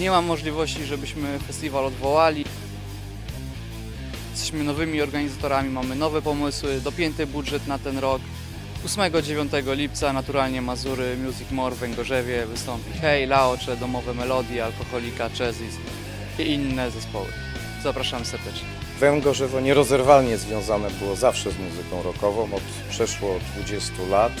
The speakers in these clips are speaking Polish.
Nie ma możliwości, żebyśmy festiwal odwołali. Jesteśmy nowymi organizatorami, mamy nowe pomysły, dopięty budżet na ten rok. 8-9 lipca naturalnie Mazury Music More w Węgorzewie wystąpi Hej, Laocze, Domowe Melodie, Alkoholika, Chezis i inne zespoły. Zapraszam serdecznie. Węgorzewo nierozerwalnie związane było zawsze z muzyką rockową od przeszło 20 lat.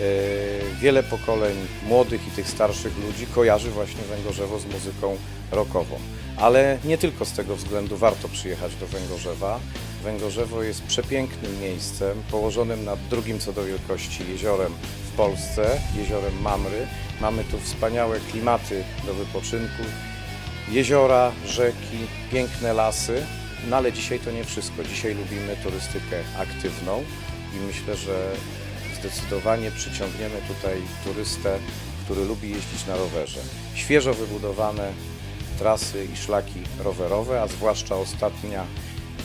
E, Wiele pokoleń młodych i tych starszych ludzi kojarzy właśnie Węgorzewo z muzyką rockową. Ale nie tylko z tego względu warto przyjechać do Węgorzewa. Węgorzewo jest przepięknym miejscem położonym nad drugim co do wielkości jeziorem w Polsce, jeziorem Mamry. Mamy tu wspaniałe klimaty do wypoczynku, jeziora, rzeki, piękne lasy. No ale dzisiaj to nie wszystko. Dzisiaj lubimy turystykę aktywną i myślę, że zdecydowanie przyciągniemy tutaj turystę, który lubi jeździć na rowerze. Świeżo wybudowane trasy i szlaki rowerowe, a zwłaszcza ostatnia,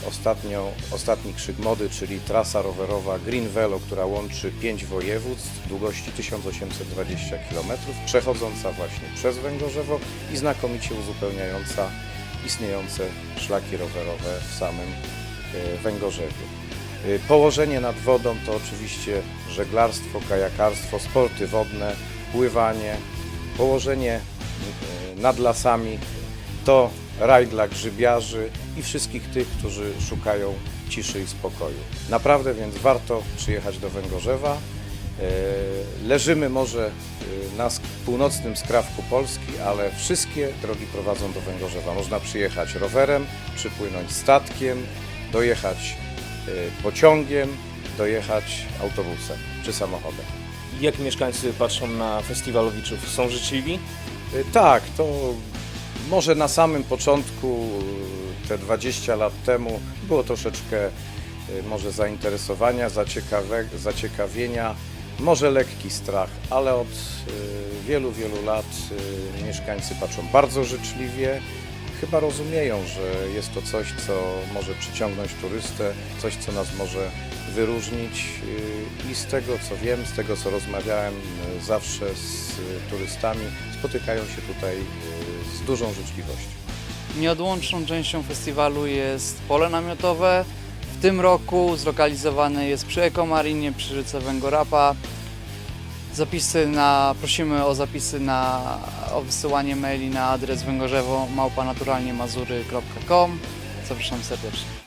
ostatnio, ostatni krzyk mody, czyli trasa rowerowa Green Velo, która łączy pięć województw długości 1820 km, przechodząca właśnie przez Węgorzewo i znakomicie uzupełniająca istniejące szlaki rowerowe w samym e, Węgorzewie. Y, Położenie nad wodą to oczywiście żeglarstwo, kajakarstwo, sporty wodne, pływanie. Położenie y, nad lasami to raj dla grzybiarzy i wszystkich tych, którzy szukają ciszy i spokoju. Naprawdę więc warto przyjechać do Węgorzewa. Y, Leżymy może na północnym skrawku Polski, ale wszystkie drogi prowadzą do Węgorzewa. Można przyjechać rowerem, przypłynąć statkiem, dojechać pociągiem, dojechać autobusem czy samochodem. Jak mieszkańcy patrzą na festiwalowiczów? Są życzliwi? Y, Tak, to może na samym początku, y, te 20 lat temu, było troszeczkę y, może zainteresowania, zaciekawienia, może lekki strach, ale od y, wielu, wielu lat y, mieszkańcy patrzą bardzo życzliwie. Chyba rozumieją, że jest to coś, co może przyciągnąć turystę, coś, co nas może wyróżnić i z tego, co wiem, z tego, co rozmawiałem zawsze z turystami, spotykają się tutaj y, z dużą życzliwością. Nieodłączną częścią festiwalu jest pole namiotowe. W tym roku zlokalizowane jest przy Ekomarinie, przy rzece Węgorapa. Zapisy na, prosimy o zapisy na, o wysyłanie maili na adres węgorzewo małpanaturalniemazury.com. Zapraszam serdecznie.